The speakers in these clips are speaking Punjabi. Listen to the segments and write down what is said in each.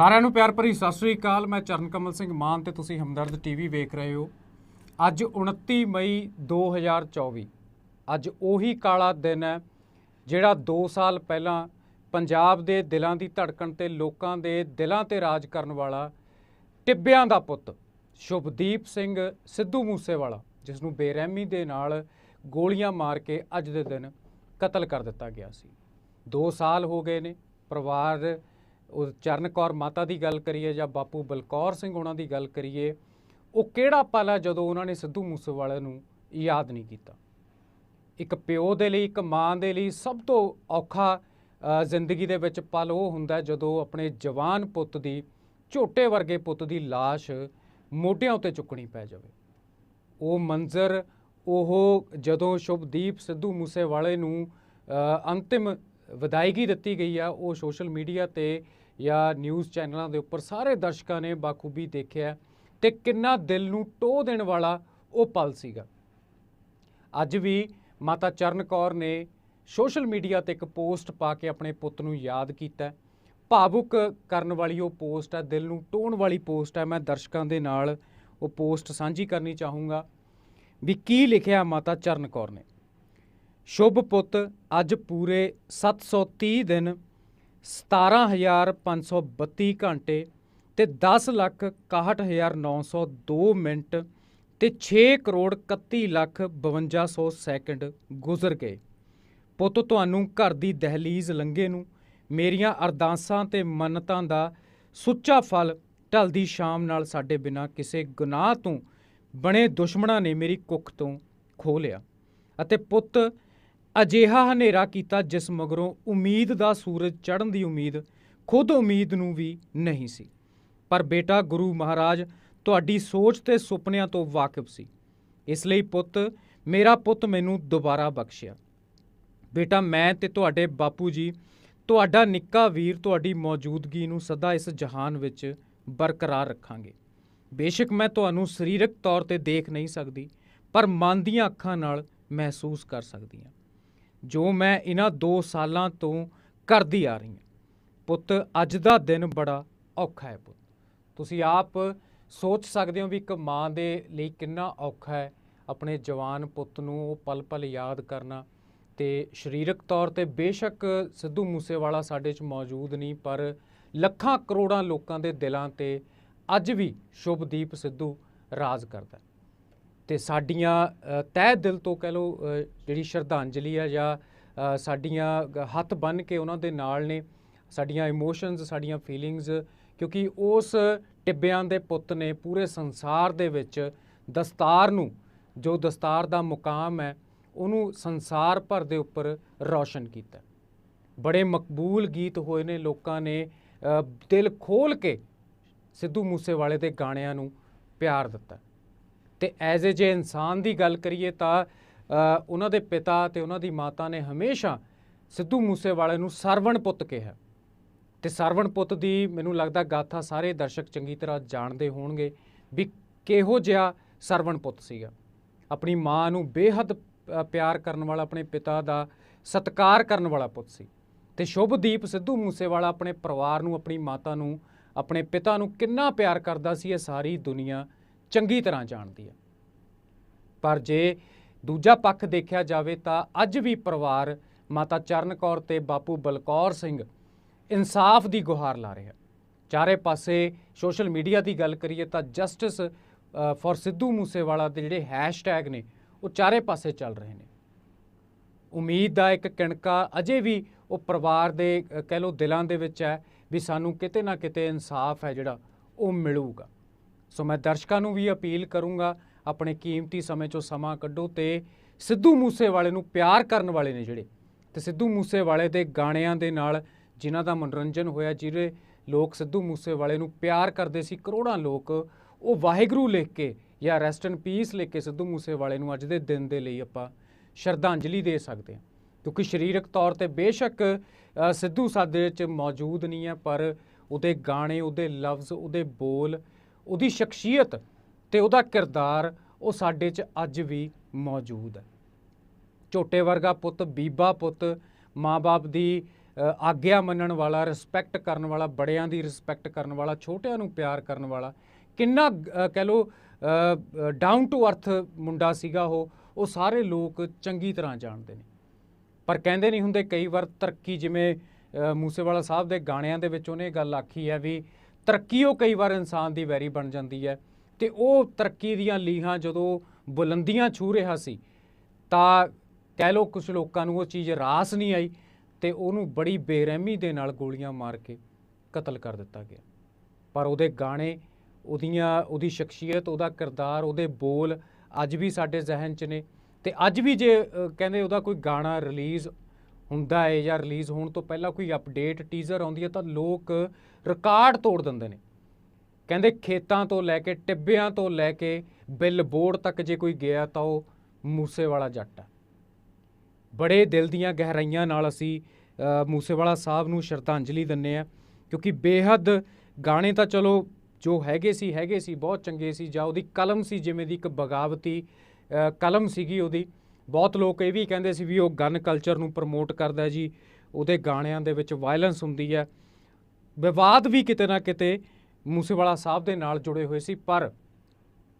ਸਾਰਿਆਂ ਨੂੰ ਪਿਆਰ ਭਰੀ ਸਤਿ ਸ੍ਰੀ ਅਕਾਲ। ਮੈਂ ਚਰਨ ਕਮਲ ਸਿੰਘ ਮਾਨ ਤੇ ਤੁਸੀਂ ਹਮਦਰਦ ਟੀਵੀ ਵੇਖ ਰਹੇ ਹੋ। ਅੱਜ 29 ਮਈ 2024 ਅੱਜ ਉਹੀ ਕਾਲਾ ਦਿਨ ਹੈ ਜਿਹੜਾ 2 ਸਾਲ ਪਹਿਲਾਂ ਪੰਜਾਬ ਦੇ ਦਿਲਾਂ ਦੀ ਧੜਕਣ ਤੇ ਲੋਕਾਂ ਦੇ ਦਿਲਾਂ ਤੇ ਰਾਜ ਕਰਨ ਵਾਲਾ ਟਿੱਬਿਆਂ ਦਾ ਪੁੱਤ, ਸ਼ੁਭਦੀਪ ਸਿੰਘ ਸਿੱਧੂ ਮੂਸੇਵਾਲਾ ਜਿਸ ਨੂੰ ਬੇਰਹਿਮੀ ਦੇ ਨਾਲ ਗੋਲੀਆਂ ਮਾਰ ਕੇ ਅੱਜ ਦੇ ਦਿਨ ਕਤਲ ਕਰ ਦਿੱਤਾ ਗਿਆ ਸੀ। 2 ਸਾਲ ਹੋ ਗਏ ਨੇ, ਪਰਿਵਾਰ ਉਹ ਚਰਨ ਕੌਰ ਮਾਤਾ ਦੀ ਗੱਲ ਕਰੀਏ ਜਾਂ ਬਾਪੂ ਬਲਕੌਰ ਸਿੰਘ ਉਹਨਾਂ ਦੀ ਗੱਲ ਕਰੀਏ, ਉਹ ਕਿਹੜਾ ਪਲ ਹੈ ਜਦੋਂ ਉਹਨਾਂ ਨੇ ਸਿੱਧੂ ਮੂਸੇਵਾਲੇ ਨੂੰ ਯਾਦ ਨਹੀਂ ਕੀਤਾ? ਇੱਕ ਪਿਓ ਦੇ ਲਈ, ਇੱਕ ਮਾਂ ਦੇ ਲਈ ਸਭ ਤੋਂ ਔਖਾ ਜ਼ਿੰਦਗੀ ਦੇ ਵਿੱਚ ਪਲ ਉਹ ਹੁੰਦਾ ਜਦੋਂ ਆਪਣੇ ਜਵਾਨ ਪੁੱਤ ਦੀ, ਝੋਟੇ ਵਰਗੇ ਪੁੱਤ ਦੀ ਲਾਸ਼ ਮੋਢਿਆਂ ਉੱਤੇ ਚੁੱਕਣੀ ਪੈ ਜਾਵੇ। ਉਹ ਮੰਜ਼ਰ, ਉਹ ਜਦੋਂ ਸ਼ੁਭਦੀਪ ਸਿੱਧੂ ਮੂਸੇਵਾਲੇ ਨੂੰ ਅੰਤਿਮ ਵਿਦਾਇਗੀ ਦਿੱਤੀ ਗਈ ਆ, ਉਹ ਸੋਸ਼ਲ ਮੀਡੀਆ ਤੇ ਜਾਂ ਨਿਊਜ਼ ਚੈਨਲਾਂ ਦੇ ਉੱਪਰ ਸਾਰੇ ਦਰਸ਼ਕਾਂ ਨੇ ਬਾਖੂਬੀ ਦੇਖਿਆ ਤੇ ਕਿੰਨਾ ਦਿਲ ਨੂੰ ਟੋਹ ਦੇਣ ਵਾਲਾ ਉਹ ਪਲ ਸੀਗਾ। ਅੱਜ ਵੀ ਮਾਤਾ ਚਰਨ ਕੌਰ ਨੇ ਸੋਸ਼ਲ ਮੀਡੀਆ ਤੇ ਇੱਕ ਪੋਸਟ ਪਾ ਕੇ ਆਪਣੇ ਪੁੱਤ ਨੂੰ ਯਾਦ ਕੀਤਾ ਭਾਵੁਕ ਕਰਨ ਵਾਲੀ ਉਹ ਪੋਸਟ ਹੈ, ਦਿਲ ਨੂੰ ਟੋਣ ਵਾਲੀ ਪੋਸਟ ਹੈ। ਮੈਂ ਦਰਸ਼ਕਾਂ ਦੇ ਨਾਲ ਉਹ ਪੋਸਟ ਸਾਂਝੀ ਕਰਨੀ ਚਾਹੂੰਗਾ। ਵੀ ਕੀ ਲਿਖਿਆ ਮਾਤਾ ਚਰਨ ਕੌਰ ਨੇ? ਸ਼ੁਭ ਪੁੱਤ, ਅੱਜ ਪੂਰੇ 730 ਦਿਨ 17532 ਘੰਟੇ ਤੇ 10 ਲੱਖ 61902 ਮਿੰਟ ਤੇ 6 ਕਰੋੜ 31 ਲੱਖ 5200 ਸੈਕਿੰਡ ਗੁਜ਼ਰ ਗਏ। ਪੁੱਤ, ਤੁਹਾਨੂੰ ਘਰ ਦੀ ਦਹਲੀਜ਼ ਲੰਘੇ ਨੂੰ ਮੇਰੀਆਂ ਅਰਦਾਸਾਂ ਤੇ ਮੰਨਤਾਂ ਦਾ ਸੁੱਚਾ ਫਲ ਢਲਦੀ ਸ਼ਾਮ ਨਾਲ ਸਾਡੇ ਬਿਨਾ ਕਿਸੇ ਗੁਨਾਹ ਤੋਂ ਬਣੇ ਦੁਸ਼ਮਣਾਂ ਨੇ ਮੇਰੀ ਕੁੱਖ ਤੋਂ ਖੋਹ ਲਿਆ। ਅਤੇ ਪੁੱਤ ਅਜਿਹਾ ਹਨੇਰਾ ਕੀਤਾ ਜਿਸ ਮਗਰੋਂ ਉਮੀਦ ਦਾ ਸੂਰਜ ਚੜ੍ਹਨ ਦੀ ਉਮੀਦ, ਖੁਦ ਉਮੀਦ ਨੂੰ ਵੀ ਨਹੀਂ ਸੀ। ਪਰ ਬੇਟਾ ਗੁਰੂ ਮਹਾਰਾਜ ਤੁਹਾਡੀ ਸੋਚ ਤੇ ਸੁਪਨਿਆਂ ਤੋਂ ਵਾਕਿਫ ਸੀ। ਇਸ ਲਈ ਪੁੱਤ, ਮੇਰਾ ਪੁੱਤ ਮੈਨੂੰ ਦੁਬਾਰਾ ਬਖਸ਼ਿਆ। ਬੇਟਾ, ਮੈਂ ਤੇ ਤੁਹਾਡੇ ਬਾਪੂ ਜੀ, ਤੁਹਾਡਾ ਨਿੱਕਾ ਵੀਰ ਤੁਹਾਡੀ ਮੌਜੂਦਗੀ ਨੂੰ ਸਦਾ ਇਸ ਜਹਾਨ ਵਿੱਚ ਬਰਕਰਾਰ ਰੱਖਾਂਗੇ। ਬੇਸ਼ੱਕ ਮੈਂ ਤੁਹਾਨੂੰ ਸਰੀਰਕ ਤੌਰ ਤੇ ਦੇਖ ਨਹੀਂ ਸਕਦੀ, ਪਰ ਮਨ ਦੀਆਂ ਅੱਖਾਂ ਨਾਲ ਮਹਿਸੂਸ ਕਰ ਸਕਦੀ ਹਾਂ। ਜੋ ਮੈਂ ਇਹਨਾਂ 2 ਸਾਲਾਂ ਤੋਂ ਕਰਦੀ ਆ ਰਹੀ ਹਾਂ। ਪੁੱਤ, ਅੱਜ ਦਾ ਦਿਨ ਬੜਾ ਔਖਾ ਹੈ ਪੁੱਤ। ਤੁਸੀਂ ਆਪ ਸੋਚ ਸਕਦੇ ਹੋ ਵੀ ਇੱਕ ਮਾਂ ਦੇ ਲਈ ਕਿੰਨਾ ਔਖਾ ਹੈ ਆਪਣੇ ਜਵਾਨ ਪੁੱਤ ਨੂੰ ਉਹ ਪਲ ਪਲ ਯਾਦ ਕਰਨਾ। ਤੇ ਸਰੀਰਕ ਤੌਰ ਤੇ ਬੇਸ਼ੱਕ ਸਿੱਧੂ ਮੂਸੇਵਾਲਾ ਸਾਡੇ 'ਚ ਮੌਜੂਦ ਨਹੀਂ, ਪਰ ਲੱਖਾਂ ਕਰੋੜਾਂ ਲੋਕਾਂ ਦੇ ਦਿਲਾਂ ਤੇ ਅੱਜ ਵੀ ਸ਼ੁਭਦੀਪ ਸਿੱਧੂ ਰਾਜ ਕਰਦਾ ਤੇ ਸਾਡੀਆਂ ਅ, ਤਹਿ ਦਿਲ ਤੋਂ ਕਹਿ ਲਓ ਜਿਹੜੀ ਸ਼ਰਧਾਂਜਲੀ ਆ ਜਾਂ ਸਾਡੀਆਂ ਹੱਥ ਬੰਨ ਕੇ ਉਹਨਾਂ ਦੇ ਨਾਲ ਨੇ ਸਾਡੀਆਂ ਇਮੋਸ਼ਨਸ ਸਾਡੀਆਂ ਫੀਲਿੰਗਸ ਕਿਉਂਕਿ ਉਸ ਟਿੱਬਿਆਂ ਦੇ ਪੁੱਤ ਨੇ ਪੂਰੇ ਸੰਸਾਰ ਦੇ ਵਿੱਚ ਦਸਤਾਰ ਨੂੰ ਜੋ ਦਸਤਾਰ ਦਾ ਮੁਕਾਮ ਹੈ ਉਹਨੂੰ ਸੰਸਾਰ ਭਰ ਦੇ ਉੱਪਰ ਰੌਸ਼ਨ ਕੀਤਾ। ਬੜੇ ਮਕਬੂਲ ਗੀਤ ਹੋਏ ਨੇ ਲੋਕਾਂ ਨੇ ਦਿਲ ਖੋਲ ਕੇ ਸਿੱਧੂ ਮੂਸੇਵਾਲੇ ਦੇ ਗਾਣਿਆਂ ਨੂੰ ਪਿਆਰ ਦਿੱਤਾ। ਤੇ ਐਜ਼ ਏ ਜੇ ਇਨਸਾਨ ਦੀ ਗੱਲ ਕਰੀਏ ਤਾਂ ਉਹਨਾਂ ਦੇ ਪਿਤਾ ਤੇ ਉਹਨਾਂ ਦੀ ਮਾਤਾ ਨੇ ਹਮੇਸ਼ਾ ਸਿੱਧੂ ਮੂਸੇਵਾਲੇ ਨੂੰ ਸਰਵਣ ਪੁੱਤ ਕਿਹਾ। ਤੇ ਸਰਵਣ ਪੁੱਤ ਦੀ ਮੈਨੂੰ ਲੱਗਦਾ ਗਾਥਾ ਸਾਰੇ ਦਰਸ਼ਕ ਚੰਗੀ ਤਰ੍ਹਾਂ ਜਾਣਦੇ ਹੋਣਗੇ ਵੀ ਕਿਹੋ ਜਿਹਾ ਸਰਵਣ ਪੁੱਤ ਸੀਗਾ। ਆਪਣੀ ਮਾਂ ਨੂੰ ਬੇਹੱਦ ਪਿਆਰ ਕਰਨ ਵਾਲਾ ਆਪਣੇ ਪਿਤਾ ਦਾ ਸਤਿਕਾਰ ਕਰਨ ਵਾਲਾ ਪੁੱਤ ਸੀ। ਤੇ ਸ਼ੁਭਦੀਪ ਸਿੱਧੂ ਮੂਸੇਵਾਲਾ ਆਪਣੇ ਪਰਿਵਾਰ ਨੂੰ, ਆਪਣੀ ਮਾਤਾ ਨੂੰ, ਆਪਣੇ ਪਿਤਾ ਨੂੰ ਕਿੰਨਾ ਪਿਆਰ ਕਰਦਾ ਸੀ, ਇਹ ਸਾਰੀ ਦੁਨੀਆ ਚੰਗੀ ਤਰ੍ਹਾਂ ਜਾਣਦੀ ਹੈ। ਪਰ ਜੇ ਦੂਜਾ ਪੱਖ ਦੇਖਿਆ ਜਾਵੇ ਤਾਂ ਅੱਜ ਵੀ ਪਰਿਵਾਰ ਮਾਤਾ ਚਰਨ ਕੌਰ ਤੇ ਬਾਪੂ ਬਲਕੌਰ ਸਿੰਘ ਇਨਸਾਫ ਦੀ ਗੁਹਾਰ ਲਾ ਰਿਹਾ ਚਾਰੇ ਪਾਸੇ ਸੋਸ਼ਲ ਮੀਡੀਆ ਦੀ ਗੱਲ ਕਰੀਏ ਤਾਂ ਜਸਟਿਸ ਫॉर ਸਿੱਧੂ ਮੂਸੇਵਾਲਾ ਦੇ ਜਿਹੜੇ ਹੈਸ਼ਟੈਗ ਨੇ, ਉਹ ਚਾਰੇ ਪਾਸੇ ਚੱਲ ਰਹੇ ਨੇ। ਉਮੀਦ ਦਾ ਇੱਕ ਕਿਣਕਾ ਅਜੇ ਵੀ ਉਹ ਪਰਿਵਾਰ ਦੇ ਕਹਿ ਲਓ ਦਿਲਾਂ ਦੇ ਵਿੱਚ ਹੈ ਵੀ ਸਾਨੂੰ ਕਿਤੇ ਨਾ ਕਿਤੇ ਇਨਸਾਫ ਹੈ ਜਿਹੜਾ ਉਹ ਮਿਲੂਗਾ। ਸੋ ਮੈਂ ਦਰਸ਼ਕਾਂ ਨੂੰ ਵੀ ਅਪੀਲ ਕਰੂੰਗਾ ਆਪਣੇ ਕੀਮਤੀ ਸਮੇਂ ਚੋਂ ਸਮਾਂ ਕੱਢੋ ਤੇ ਸਿੱਧੂ ਮੂਸੇਵਾਲੇ ਨੂੰ ਪਿਆਰ ਕਰਨ ਵਾਲੇ ਨੇ ਜਿਹੜੇ। ਤੇ ਸਿੱਧੂ ਮੂਸੇਵਾਲੇ ਦੇ ਗਾਣਿਆਂ ਦੇ ਨਾਲ ਜਿਨ੍ਹਾਂ ਦਾ ਮਨੋਰੰਜਨ ਹੋਇਆ ਜਿਹੜੇ ਲੋਕ ਸਿੱਧੂ ਮੂਸੇਵਾਲੇ ਨੂੰ ਪਿਆਰ ਕਰਦੇ ਸੀ, ਕਰੋੜਾਂ ਲੋਕ ਉਹ ਵਾਹਿਗੁਰੂ ਲਿਖ ਕੇ ਜਾਂ ਰੈਸਟ ਇਨ ਪੀਸ ਲਿਖ ਕੇ ਸਿੱਧੂ ਮੂਸੇਵਾਲੇ ਨੂੰ ਅੱਜ ਦੇ ਦਿਨ ਦੇ ਲਈ ਆਪਾਂ ਸ਼ਰਧਾਂਜਲੀ ਦੇ ਸਕਦੇ ਹਾਂ। ਕਿਉਂਕਿ ਸਰੀਰਕ ਤੌਰ ਤੇ ਬੇਸ਼ੱਕ ਸਿੱਧੂ ਸਾਡੇ ਵਿੱਚ ਮੌਜੂਦ ਨਹੀਂ ਹੈ, ਪਰ ਉਹਦੇ ਗਾਣੇ, ਉਹਦੇ ਲਫ਼ਜ਼, ਉਹਦੇ ਬੋਲ ਉਹਦੀ ਸ਼ਖਸੀਅਤ ਤੇ ਉਹਦਾ ਕਿਰਦਾਰ ਉਹ ਸਾਡੇ 'ਚ ਅੱਜ ਵੀ ਮੌਜੂਦ ਹੈ। ਝੋਟੇ ਵਰਗਾ ਪੁੱਤ, ਬੀਬਾ ਪੁੱਤ, ਮਾਂ-ਬਾਪ ਦੀ ਆਗਿਆ ਮੰਨਣ ਵਾਲਾ ਰਿਸਪੈਕਟ ਕਰਨ ਵਾਲਾ, ਬੜਿਆਂ ਦੀ ਰਿਸਪੈਕਟ ਕਰਨ ਵਾਲਾ, ਛੋਟਿਆਂ ਨੂੰ ਪਿਆਰ ਕਰਨ ਵਾਲਾ, ਕਿੰਨਾ ਕਹਿ ਲੋ ਡਾਊਨ ਟੂ ਅਰਥ ਮੁੰਡਾ ਸੀਗਾ ਉਹ ਉਹ ਸਾਰੇ ਲੋਕ ਚੰਗੀ ਤਰ੍ਹਾਂ ਜਾਣਦੇ ਨੇ। ਪਰ ਕਹਿੰਦੇ ਨਹੀਂ ਹੁੰਦੇ ਕਈ ਵਾਰ ਤਰੱਕੀ ਜਿਵੇਂ ਮੂਸੇਵਾਲਾ ਸਾਹਿਬ ਦੇ ਗਾਣਿਆਂ ਦੇ ਵਿੱਚ ਉਹਨੇ ਇਹ ਗੱਲ ਆਖੀ ਹੈ ਵੀ ਤਰੱਕੀ ਉਹ ਕਈ ਵਾਰ ਇਨਸਾਨ ਦੀ ਵੈਰੀ ਬਣ ਜਾਂਦੀ ਹੈ। ਤੇ ਉਹ ਤਰੱਕੀ ਦੀਆਂ ਲੀਹਾਂ ਜਦੋਂ ਬੁਲੰਦੀਆਂ ਛੂ ਰਿਹਾ ਸੀ, ਤਾਂ ਕਹਿ ਲੋ ਕੁਝ ਲੋਕਾਂ ਨੂੰ ਉਹ ਚੀਜ਼ ਰਾਸ ਨਹੀਂ ਆਈ ਤੇ ਉਹਨੂੰ ਬੜੀ ਬੇਰਹਿਮੀ ਦੇ ਨਾਲ ਗੋਲੀਆਂ ਮਾਰ ਕੇ ਕਤਲ ਕਰ ਦਿੱਤਾ ਗਿਆ। ਪਰ ਉਹਦੇ ਗਾਣੇ, ਉਹਦੀਆਂ, ਉਹਦੀ ਸ਼ਖਸੀਅਤ, ਉਹਦਾ ਕਿਰਦਾਰ, ਉਹਦੇ ਬੋਲ ਅੱਜ ਵੀ ਸਾਡੇ ਜ਼ਿਹਨ 'ਚ ਨੇ ਤੇ ਅੱਜ ਵੀ ਜੇ ਕਹਿੰਦੇ ਉਹਦਾ ਕੋਈ ਗਾਣਾ ਰਿਲੀਜ਼ ਹੁੰਦਾ ਹੈ ਜਾਂ ਰਿਲੀਜ਼ ਹੋਣ ਤੋਂ ਪਹਿਲਾਂ ਕੋਈ ਅਪਡੇਟ, ਟੀਜ਼ਰ ਆਉਂਦੀ ਹੈ ਤਾਂ ਲੋਕ ਰਿਕਾਰਡ ਤੋੜ ਦਿੰਦੇ ਨੇ। ਕਹਿੰਦੇ ਖੇਤਾਂ ਤੋਂ ਲੈ ਕੇ ਟਿੱਬਿਆਂ ਤੋਂ ਲੈ ਕੇ ਬਿੱਲ ਬੋਰਡ ਤੱਕ ਜੇ ਕੋਈ ਗਿਆ ਤਾਂ ਉਹ ਮੂਸੇਵਾਲਾ ਜੱਟ ਹੈ ਬੜੇ ਦਿਲ ਦੀਆਂ ਗਹਿਰਾਈਆਂ ਨਾਲ ਅਸੀਂ ਮੂਸੇਵਾਲਾ ਸਾਹਿਬ ਨੂੰ ਸ਼ਰਧਾਂਜਲੀ ਦਿੰਨੇ ਆ ਕਿਉਂਕਿ ਬੇਹੱਦ ਗਾਣੇ ਤਾਂ ਚਲੋ ਜੋ ਹੈਗੇ ਸੀ ਹੈਗੇ ਸੀ, ਬਹੁਤ ਚੰਗੇ ਸੀ, ਜਾਂ ਉਹਦੀ ਕਲਮ ਸੀ ਜਿਵੇਂ ਦੀ ਇੱਕ ਬਗਾਵਤੀ ਕਲਮ ਸੀਗੀ ਉਹਦੀ। ਬਹੁਤ ਲੋਕ ਇਹ ਵੀ ਕਹਿੰਦੇ ਸੀ ਵੀ ਉਹ ਗਨ ਕਲਚਰ ਨੂੰ ਪ੍ਰਮੋਟ ਕਰਦਾ ਜੀ, ਉਹਦੇ ਗਾਣਿਆਂ ਦੇ ਵਿੱਚ ਵਾਇਲੈਂਸ ਹੁੰਦੀ ਹੈ। ਵਿਵਾਦ ਵੀ ਕਿਤੇ ਨਾ ਕਿਤੇ ਮੂਸੇਵਾਲਾ ਸਾਹਿਬ ਦੇ ਨਾਲ ਜੁੜੇ ਹੋਏ ਸੀ, ਪਰ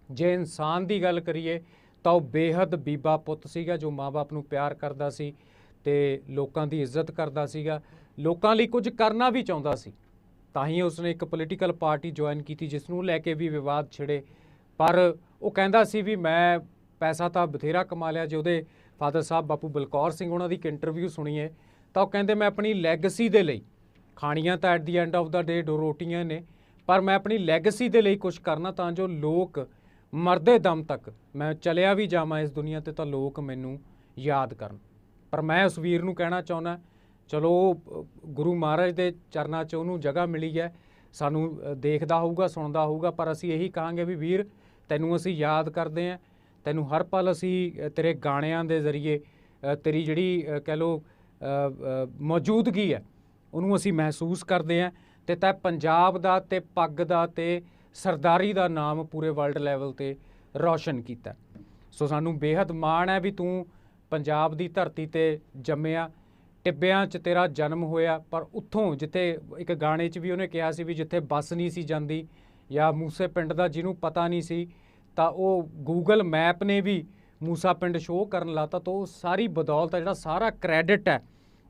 ਜੇ ਇਨਸਾਨ ਦੀ ਗੱਲ ਕਰੀਏ ਤਾਂ ਉਹ ਬੇਹੱਦ ਬੀਬਾ ਪੁੱਤ ਸੀਗਾ ਜੋ ਮਾਪੇ ਨੂੰ ਪਿਆਰ ਕਰਦਾ ਸੀ ਤੇ ਲੋਕਾਂ ਦੀ ਇੱਜ਼ਤ ਕਰਦਾ ਸੀਗਾ, ਲੋਕਾਂ ਲਈ ਕੁਝ ਕਰਨਾ ਵੀ ਚਾਹੁੰਦਾ ਸੀ। ਤਾਂ ਹੀ ਉਸਨੇ ਇੱਕ ਪੋਲੀਟੀਕਲ ਪਾਰਟੀ ਜੁਆਇਨ ਕੀਤੀ ਜਿਸ ਨੂੰ ਲੈ ਕੇ ਵੀ ਵਿਵਾਦ ਛਿੜੇ। ਪਰ ਉਹ ਕਹਿੰਦਾ ਸੀ ਵੀ ਮੈਂ ਪੈਸਾ ਤਾਂ ਬਥੇਰਾ ਕਮਾ ਲਿਆ, ਜੇ ਉਹਦੇ ਫਾਦਰ ਸਾਹਿਬ ਬਾਪੂ ਬਲਕੌਰ ਸਿੰਘ ਉਹਨਾਂ ਦੀ ਇੱਕ ਇੰਟਰਵਿਊ ਸੁਣੀਏ, ਤਾਂ ਉਹ ਕਹਿੰਦੇ ਮੈਂ ਆਪਣੀ ਲੈਗੇਸੀ ਦੇ ਲਈ ਖਾਣੀਆਂ ਤਾਂ at the end of the day ਰੋਟੀਆਂ ਨੇ, ਪਰ ਮੈਂ ਆਪਣੀ ਲੈਗੇਸੀ ਦੇ ਲਈ ਕੁਝ ਕਰਨਾ ਤਾਂ ਜੋ ਲੋਕ ਮਰਦੇ ਦਮ ਤੱਕ ਮੈਂ ਚਲਿਆ ਵੀ ਜਾਵਾਂ ਇਸ ਦੁਨੀਆ ਤੇ ਤਾਂ ਲੋਕ ਮੈਨੂੰ ਯਾਦ ਕਰਨ। ਪਰ ਮੈਂ ਉਸ ਵੀਰ ਨੂੰ ਕਹਿਣਾ ਚਾਹੁੰਦਾ, ਚਲੋ, ਗੁਰੂ ਮਹਾਰਾਜ ਦੇ ਚਰਨਾਂ 'ਚ ਉਹਨੂੰ ਜਗ੍ਹਾ ਮਿਲੀ ਹੈ, ਸਾਨੂੰ ਦੇਖਦਾ ਹੋਊਗਾ, ਸੁਣਦਾ ਹੋਊਗਾ, ਪਰ ਅਸੀਂ ਇਹੀ ਕਹਾਂਗੇ ਵੀ ਵੀਰ, ਤੈਨੂੰ ਅਸੀਂ ਯਾਦ ਕਰਦੇ ਆਂ ਤੈਨੂੰ ਹਰ ਪਲ ਅਸੀਂ ਤੇਰੇ ਗਾਣਿਆਂ ਦੇ ਜ਼ਰੀਏ ਤੇਰੀ ਜਿਹੜੀ ਕਹਿ ਲੋ ਮੌਜੂਦਗੀ ਹੈ ਉਹਨੂੰ ਅਸੀਂ ਮਹਿਸੂਸ ਕਰਦੇ ਆਂ ਤੇ ਤੈ ਪੰਜਾਬ ਦਾ ਤੇ ਪੱਗ ਦਾ ਤੇ ਸਰਦਾਰੀ ਦਾ ਨਾਮ ਪੂਰੇ ਵਰਲਡ ਲੈਵਲ ਤੇ ਰੌਸ਼ਨ ਕੀਤਾ। ਸੋ ਸਾਨੂੰ ਬੇਹੱਦ ਮਾਣ ਹੈ ਵੀ ਤੂੰ ਪੰਜਾਬ ਦੀ ਧਰਤੀ ਤੇ ਜੰਮਿਆ, ਟਿੱਬਿਆਂ 'ਚ ਤੇਰਾ ਜਨਮ ਹੋਇਆ, ਪਰ ਉੱਥੋਂ ਜਿੱਥੇ ਇੱਕ ਗਾਣੇ 'ਚ ਵੀ ਉਹਨੇ ਕਿਹਾ ਸੀ ਵੀ ਜਿੱਥੇ ਬੱਸ ਨਹੀਂ ਸੀ ਜਾਂਦੀ ਜਾਂ ਮੂਸੇ ਪਿੰਡ ਦਾ ਜਿਹਨੂੰ ਪਤਾ ਨਹੀਂ ਸੀ, ਤਾਂ ਉਹ ਗੂਗਲ ਮੈਪ ਨੇ ਵੀ ਮੂਸਾ ਪਿੰਡ ਸ਼ੋਅ ਕਰਨ ਲਾਤਾ ਤਾਂ ਉਹ ਸਾਰੀ ਬਦੌਲਤ ਹੈ ਜਿਹੜਾ ਸਾਰਾ ਕ੍ਰੈਡਿਟ ਹੈ,